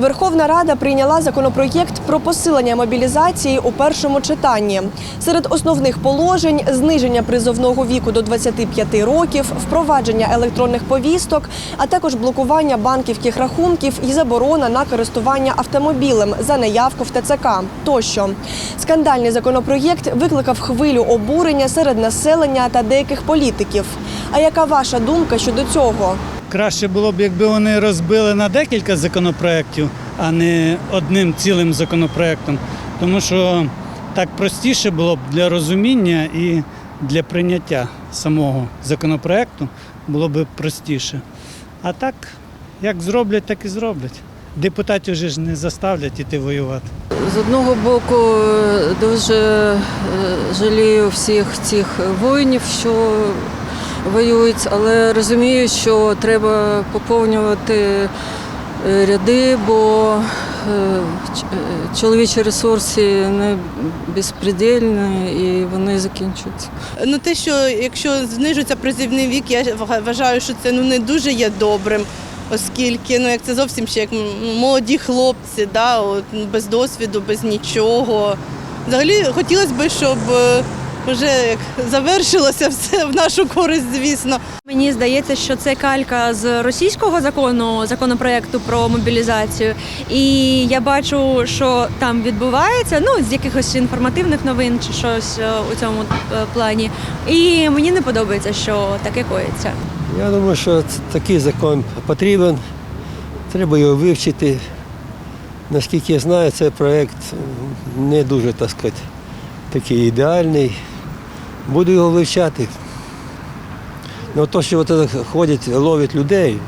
Верховна Рада прийняла законопроєкт про посилення мобілізації у першому читанні. Серед основних положень зниження призовного віку до 25 років, впровадження електронних повісток, а також блокування банківських рахунків і заборона на користування автомобілем за неявку в ТЦК тощо. Скандальний законопроєкт викликав хвилю обурення серед населення та деяких політиків. А яка ваша думка щодо цього? Краще було б, якби вони розбили на декілька законопроєктів, а не одним цілим законопроєктом. Тому що так простіше було б для розуміння і для прийняття самого законопроєкту було б простіше. А так, як зроблять, так і зроблять. Депутатів же ж не заставлять іти воювати. З одного боку, е, дуже е, жалію всіх цих воїнів, що воюють, але розумію, що треба поповнювати е, ряди, бо е, е, чоловічі ресурси не безпредельні і вони закінчуються. Ну те, що якщо знижується призивний вік, я вважаю, що це ну не дуже є добрим, оскільки ну як це зовсім ще як молоді хлопці, да, от, без досвіду, без нічого. Взагалі хотілося б, щоб вже як завершилося все в нашу користь, звісно. Мені здається, що це калька з російського закону, законопроекту про мобілізацію. І я бачу, що там відбувається, ну з якихось інформативних новин чи щось е, у цьому е, плані. І мені не подобається, що таке коїться. Я думаю, що такий закон потрібен. Треба його вивчити. Наскільки я знаю, цей проєкт не дуже, так сказати, такий ідеальний. Буду його вивчати. Ну, то, що от ходять, ловлять людей,